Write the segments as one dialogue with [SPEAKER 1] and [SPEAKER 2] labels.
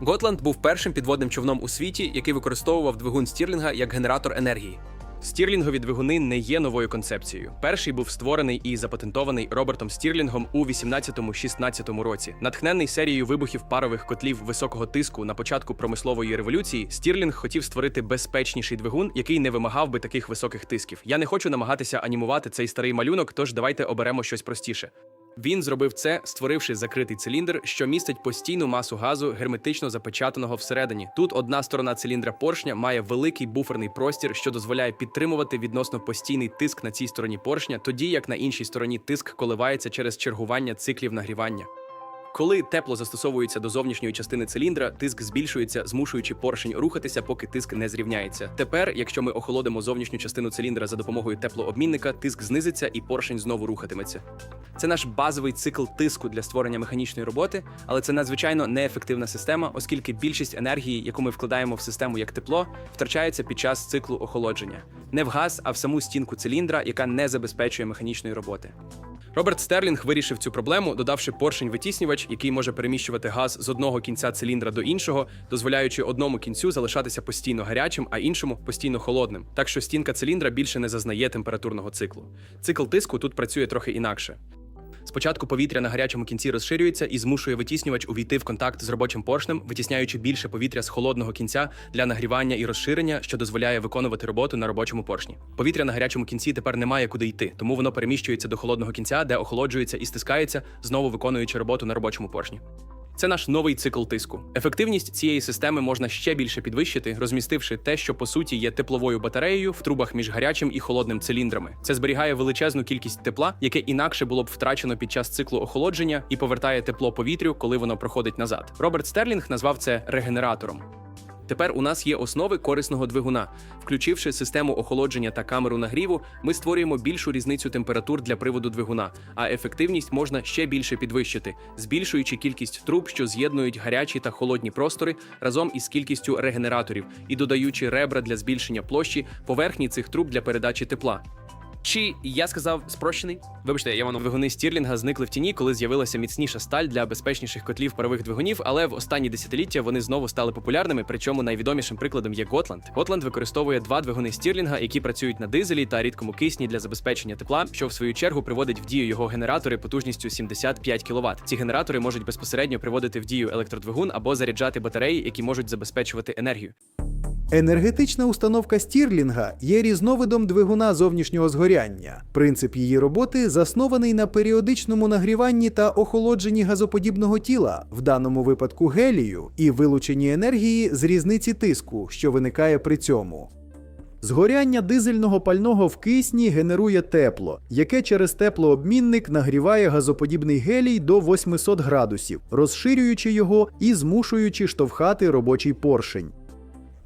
[SPEAKER 1] Готланд був першим підводним човном у світі, який використовував двигун Стірлінга як генератор енергії. Стірлінгові двигуни не є новою концепцією. Перший був створений і запатентований Робертом Стірлінгом у 18-16 році. Натхнений серією вибухів парових котлів високого тиску на початку промислової революції, Стірлінг хотів створити безпечніший двигун, який не вимагав би таких високих тисків. Я не хочу намагатися анімувати цей старий малюнок, тож давайте оберемо щось простіше. Він зробив це, створивши закритий циліндр, що містить постійну масу газу, герметично запечатаного всередині. Тут одна сторона циліндра поршня має великий буферний простір, що дозволяє підтримувати відносно постійний тиск на цій стороні поршня, тоді як на іншій стороні тиск коливається через чергування циклів нагрівання. Коли тепло застосовується до зовнішньої частини циліндра, тиск збільшується, змушуючи поршень рухатися, поки тиск не зрівняється. Тепер, якщо ми охолодимо зовнішню частину циліндра за допомогою теплообмінника, тиск знизиться і поршень знову рухатиметься. Це наш базовий цикл тиску для створення механічної роботи, але це надзвичайно неефективна система, оскільки більшість енергії, яку ми вкладаємо в систему як тепло, втрачається під час циклу охолодження. Не в газ, а в саму стінку циліндра, яка не забезпечує механічної роботи. Роберт Стерлінг вирішив цю проблему, додавши поршень-витіснювач, який може переміщувати газ з одного кінця циліндра до іншого, дозволяючи одному кінцю залишатися постійно гарячим, а іншому постійно холодним. Так що стінка циліндра більше не зазнає температурного циклу. Цикл тиску тут працює трохи інакше. Спочатку повітря на гарячому кінці розширюється і змушує витіснювач увійти в контакт з робочим поршнем, витісняючи більше повітря з холодного кінця для нагрівання і розширення, що дозволяє виконувати роботу на робочому поршні. Повітря на гарячому кінці тепер немає куди йти, тому воно переміщується до холодного кінця, де охолоджується і стискається, знову виконуючи роботу на робочому поршні. Це наш новий цикл тиску. Ефективність цієї системи можна ще більше підвищити, розмістивши те, що по суті є тепловою батареєю в трубах між гарячим і холодним циліндрами. Це зберігає величезну кількість тепла, яке інакше було б втрачено під час циклу охолодження, і повертає тепло повітрю, коли воно проходить назад. Роберт Стерлінг назвав це регенератором. Тепер у нас є основи корисного двигуна. Включивши систему охолодження та камеру нагріву, ми створюємо більшу різницю температур для приводу двигуна, а ефективність можна ще більше підвищити, збільшуючи кількість труб, що з'єднують гарячі та холодні простори разом із кількістю регенераторів і додаючи ребра для збільшення площі поверхні цих труб для передачі тепла. Чи я сказав спрощений? Вибачте, я воно двигуни Стірлінга зникли в тіні, коли з'явилася міцніша сталь для безпечніших котлів парових двигунів, але в останні десятиліття вони знову стали популярними. Причому найвідомішим прикладом є Готланд. Готланд використовує два двигуни Стірлінга, які працюють на дизелі та рідкому кисні для забезпечення тепла, що в свою чергу приводить в дію його генератори потужністю 75 кВт. Ці генератори можуть безпосередньо приводити в дію електродвигун або заряджати батареї, які можуть забезпечувати енергію.
[SPEAKER 2] Енергетична установка Стірлінга є різновидом двигуна зовнішнього згоряння. Принцип її роботи заснований на періодичному нагріванні та охолодженні газоподібного тіла, в даному випадку гелію, і вилученні енергії з різниці тиску, що виникає при цьому. Згоряння дизельного пального в кисні генерує тепло, яке через теплообмінник нагріває газоподібний гелій до 800 градусів, розширюючи його і змушуючи штовхати робочий поршень.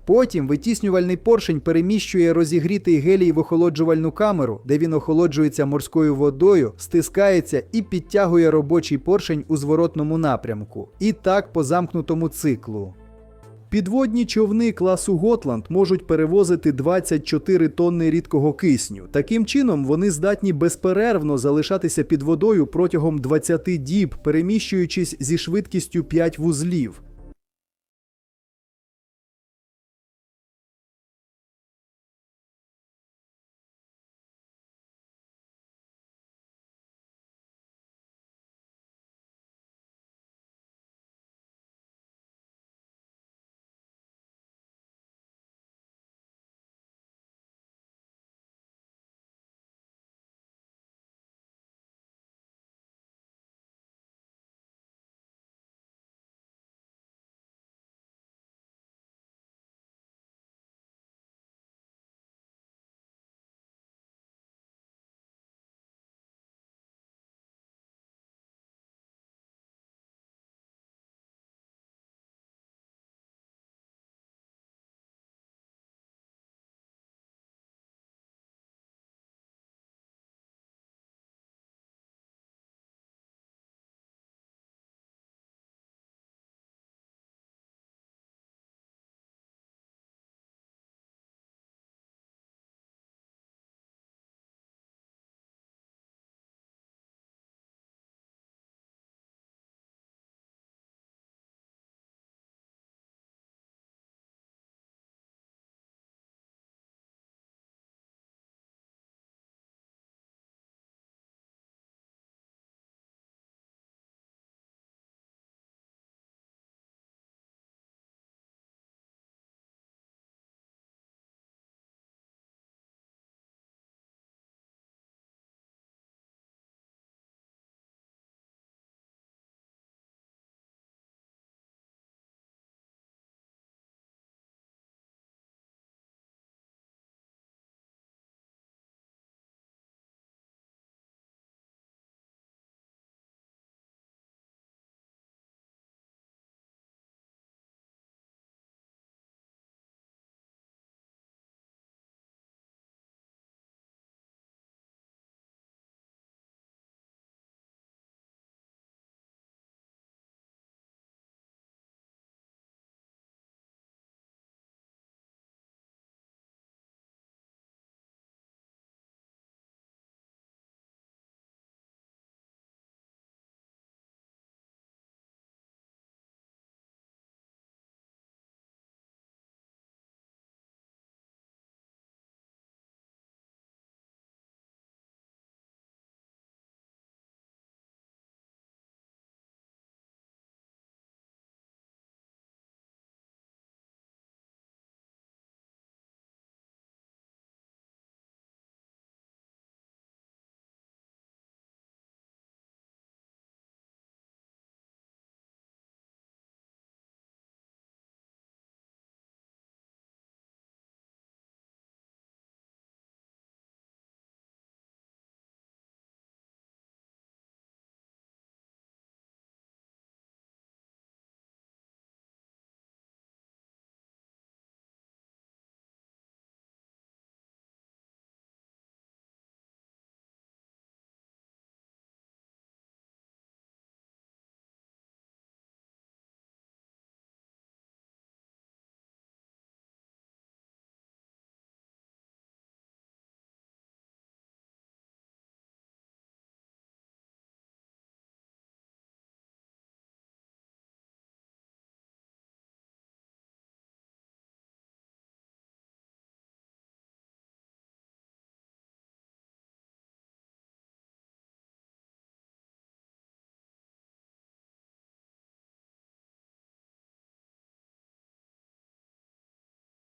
[SPEAKER 2] Потім витіснювальний поршень переміщує розігрітий гелій в охолоджувальну камеру, де він охолоджується морською водою, стискається і підтягує робочий поршень у зворотному напрямку. І так по замкнутому циклу. Підводні човни класу Готланд можуть перевозити 24 тонни рідкого кисню. Таким чином, вони здатні безперервно залишатися під водою протягом 20 діб, переміщуючись зі швидкістю 5 вузлів.